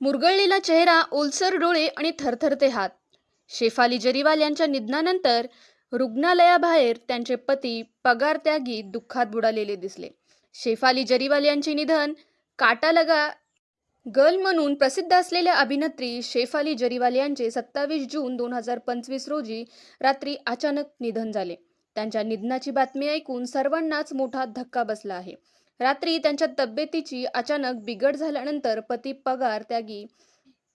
मुरगळलेला चेहरा ओलसर डोळे आणि थरथरते हात. शेफाली जरीवाल यांच्या निधनानंतर रुग्णालयाबाहेर त्यांचे पती पगार त्यागी दुःखात बुडालेले दिसले. शेफाली जरीवाल यांचे निधन काटालगा गर्ल म्हणून प्रसिद्ध असलेल्या अभिनेत्री शेफाली जरीवाल यांचे सत्तावीस जून दोन हजार पंचवीस रोजी रात्री अचानक निधन झाले. त्यांच्या निधनाची बातमी ऐकून सर्वांनाच मोठा धक्का बसला आहे. रात्री त्यांच्या तब्येतीची अचानक बिघड झाल्यानंतर पती पगार त्यागी.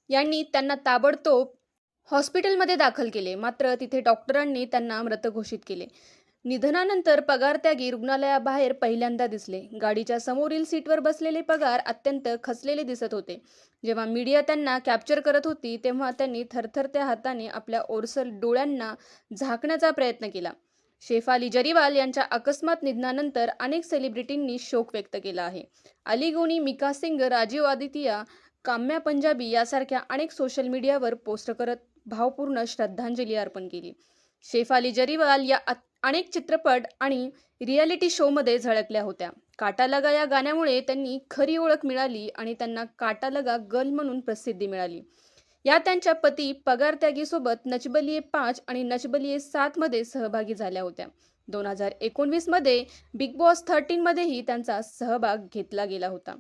यांनी त्यांना ताबडतोब हॉस्पिटलमध्ये दाखल केले. मात्र तिथे डॉक्टरांनी त्यांना मृत घोषित केले. निधनानंतर पगार त्यागी रुग्णालयाबाहेर पहिल्यांदा दिसले. गाडीच्या समोरील सीटवर बसलेले पगार अत्यंत खचलेले दिसत होते. जेव्हा मीडिया त्यांना कॅप्चर करत होती तेव्हा त्यांनी थरथरत्या हाताने आपल्या ओरसर डोळ्यांना झाकण्याचा प्रयत्न केला. शेफाली जरीवाल यांच्या अकस्मात निधनानंतर अनेक सेलिब्रिटींनी शोक व्यक्त केला आहे. अलिगोनी मिका सिंग राजीव आदित्य काम्या पंजाबी यासारख्या अनेक सोशल मीडियावर पोस्ट करत भावपूर्ण श्रद्धांजली अर्पण केली. शेफाली जरीवाल या अनेक चित्रपट आणि रियालिटी शोमध्ये झळकल्या होत्या. काटालगा या गाण्यामुळे त्यांनी खरी ओळख मिळाली आणि त्यांना काटालगा गर्ल म्हणून प्रसिद्धी मिळाली. या त्यांच्या पती पगारत्यागीसोबत नचबलिये पाच आणि नचबलिये सातमध्ये सहभागी झाल्या होत्या. दोन हजार एकोणवीसमध्ये बिग बॉस थर्टीनमध्येही त्यांचा सहभाग घेतला गेला होता.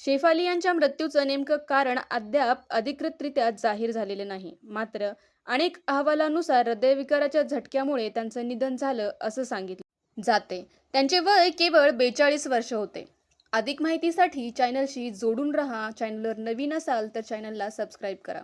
शेफाली यांच्या मृत्यूचं नेमकं कारण अद्याप अधिकृतरित्या जाहीर झालेले नाही. मात्र अनेक अहवालानुसार हृदयविकाराच्या झटक्यामुळे त्यांचं निधन झालं असं सांगितलं जाते. त्यांचे वय केवळ बेचाळीस वर्ष होते. अधिक माहितीसाठी चॅनलशी जोडून रहा. चॅनलवर नवीन असाल तर चॅनलला सबस्क्राईब करा.